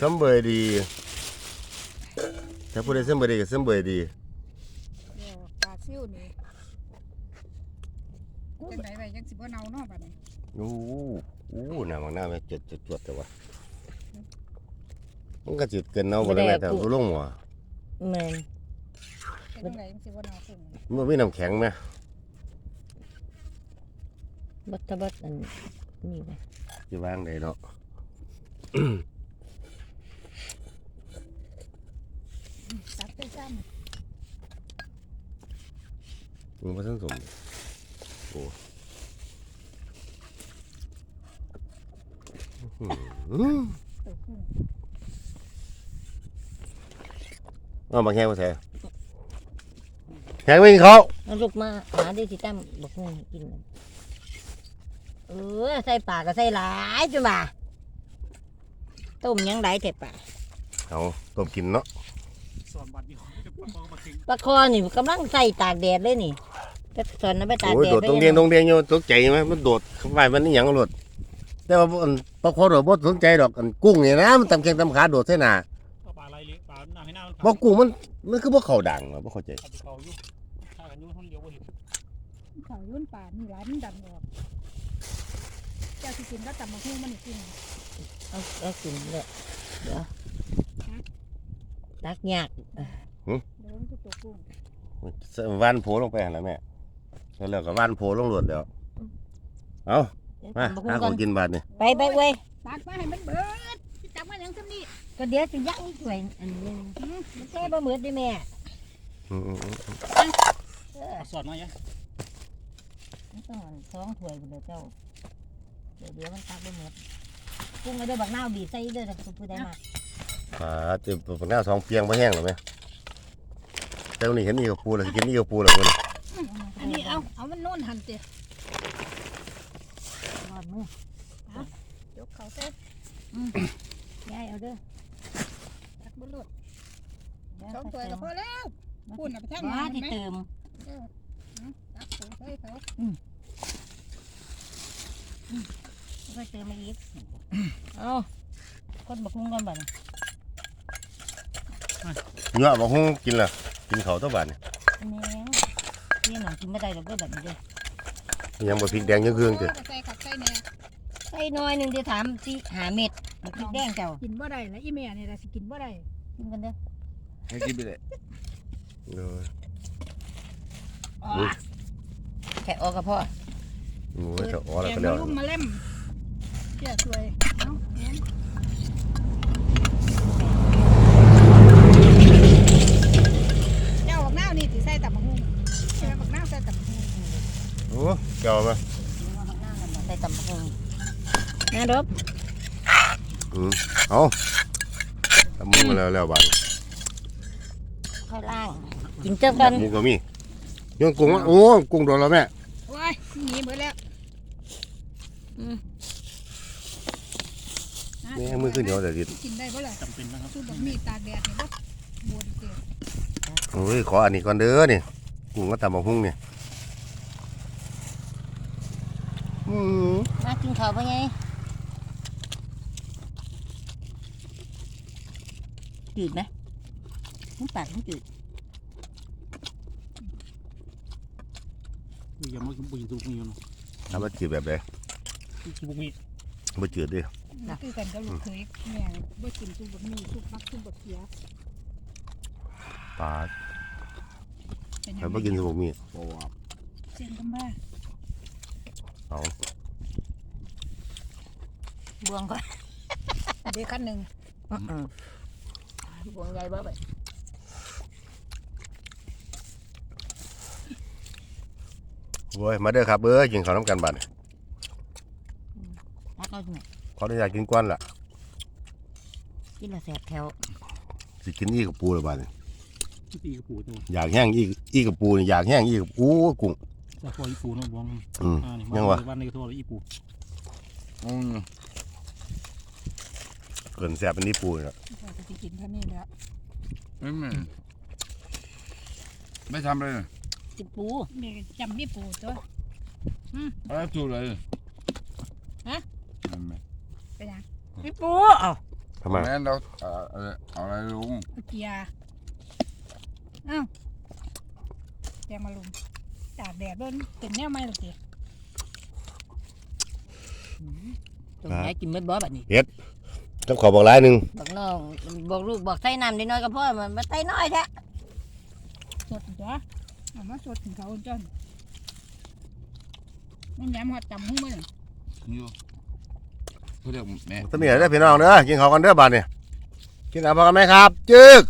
สำเบยดี ถ้าพูดได้สำเบยดีก็สำเบยดีเดี๋ยวปลาซิ่วนี่จังไดไว้ยังสิบ่เน่าเนาะบัดนี้โอ้โหโอ้โหน้ำมันน้ำมันจดจดจดแต่ว่ามันก็จิตเกินเนาะบ่ได้แม่แต่ตัวลงหัวแม่นเป็นจังไดยังสิบ่เน่าขึ้นมันมีน้ำแข็งไหมบัดตะบัดอันนี่นะจะวางได้เนาะ ตักไปซ้มันผสมสมโอ้อื้อหือำตัวกุ้งเอามาแค่ว่าแท้แข็งไม่กินเขาวเอาลูกมาหาได้สิตั้มบอกให้กินนั่นเออใส่ปากก็ใส่หลายจุบ่าต้มยังไดแต่ปลาเอาต้มกินเนาะ สอนบัตรอยู่จะปองมาถึงปลาคอนี่กำลังใส่ตากแดดเลยนี่จะสอนนะไปตากโอ้ยแดดโดดตรงเดียงตรงเดียงอยู่ตกใจไหมมันโดดเข้าไปมันนี่หยังหลดแต่ว่าอันปลาคอโดดบ่สนใจดอกอันกุ้งเนี่ยนะมันตำแข้งตำขาโดดใส่หน้าก็ปลาอะไรเลี้ยงปลาหน้าให้หน้าบ่กุ้งมันมันคือบ่เข้าดังอะบ่เข้าใจขับเขาอยู่ถ้ากันอยู่คนเดียวก็เห็นเขายุ่นป่านี่หลายมันดำออก เจ้าสิกินก็ตำบักหุ่งมันนี่กินเอาเอากินเลยเดี๋ยว ตักยากเดี๋ยวมันคือตัวกุ้งว่านโผล่ลงไปหั่นล่ะแม่แล้วแล้วก็ว่านโผล่ลงโลดแล้วเอามาตำบักหาหุ่งขก่ออนงกินบาดนี่ไปไปเว้ยตักมาให้มันเบิดสิตักมาหยังซำนี้ก็เดี๋ยวจะยักอีกถ้วยอันนี้มันแค่บะหมือดิแม่อืมๆเออสอนมายังมันต้องอันสองถ้วยไปเลยเจ้าเดี๋ยวเดี๋ยวมันตักบะหมือกุ้งไอ้เด้อบักนาวบีบใส่เด้อนะคุณผู้ใดมาๆ ปลาเต็มปากหน้าสองเปียงบ่แห้งหรอแม่แต่วันนี้เห็นอีกบปูแล้วสิกินอีกบปูแล้วพุ่นอันนี้เอาเอามันโน่นหั่นติรอดมือยกเขาใส่ยายเอาเด้อตักบ่หลุดเดี๋ยวสองถ้วยก็พอแล้วพูดน่ะไปทางว่านั้นที่ไหมเติมตักถุงใส่เขาก็เติมมาอีกเอาคนบักคุ้งกันบ่ นเนื้อบ่ฮู้กินล่ะกินข้าวตัวบาดนี่แม่งเรียนหนังกินไม่ได้หรอกเด้อแบบนี้เด้อยังบ่พริกแดงยังเครื่องติใส่ขับใส่แหน่ใส่น้อยหนึ่งเดี๋ยวถามสิหาเม็ดมันพริกแดงเจ้ากินบ่ได้แล้วอีแม่นี่ล่ะสิกินบ่ได้กินกันเด้อให้กินไปเลยเออแค่ออกกับพ่อโอ้ยจะอ๋อแล้วแกก็งแล้วมาลุ่มมาเล่มเจ้าสวยเอ้าแหนเจ้าบักนาวนี่สิใส่ ตับบักหุ่งใช่ไหมบักนาวใส่ตับบักหุ่งโอ้เจ้ามาใส่ตำบักหุ่งนะดบอืมเอาทำมือมาแล้วแล้วบาดนี้ค่อยล่างกินเจ้ากันหมูก็มียังกุ้งวะโอ้กุ้งโดนแล้วแม่โอ้ยหนีหมดแล้วแม่มือขึ้นเหนียวแต่ดิกินได้บ่ล่ะจำเป็นนะครับสู้บักมีตากแดดนี่บ่บวดเกิน โอ้ยขออันนี้ก่อนเด้อนี่กุ้งก็ตำบักหุ่งนี่อืมมากินข้าวปะไงจืดไหมน้ำปากมันจืดอย่ามาบุญตุกมีเนาะทำมาจืดแบบใดบุกมีบ่จืดเดิคือกันกับลูกเคยแม่บ่กินสู้บักมีสู้มักสู้บักเขีย ปลาเป็นหใครยังบ่กินสมมีเพราะว่าเสียงกันบ้าเอาบวงก่อนเด็กคันหนึ่งบวงใหญ่บ่ไปโอ้ยมาเด้อครับเอ้ยกินข้าวน้ำกันบัดนี้ถ้าเขาเนี่ยขออนุญาตกินก้อนล่ะกินละแสบแถวสิกินอีกกับปูเลยบัดนี้ ตีกระปูตัวอยากแห้งอีกอีกกับปูนี่อยากแห้งอีกกับปูกุ้งจากพออีปูเนาะบ้องอืมอ่านี่ยังวะวันในกระตัวอีปูอืมเกินแซ่บเป็นนี่ปูนี่ล่ะเราจะกินเท่านี้แล้วไม่ไม่ไม่ทำเลยกินปูแม่จำมีปูตัวอะไรถูกเลยฮะไม่ไม่ไปยังกินปูเอ้าเฮทำไมแม่เราเอ่อเอ่อเอาอะไรลุงเอาเกียร์ อ้าวแกงมาลุมตากแดดเบิ้นเป็นแนวไม่หรอกเกียตรงไหนกินไม่บ่แบบนี้ต้องขอบอกหลายหนึ่งบอกน้องบอกลูกบอกใส่น้ำนิดหน้อยก็พอมันมาใส่น้อยแท้สดจ้ะเอามาสดถึงเขาจนมันย้ำหอดจำหุ้มมันอยู่เขาเรียกแม่ต้องมีอะไรเด้อพี่น้องเด้อกินข้าวกันเด้อบาดเนี่ยกินเอาพอกันไหมครับ จึก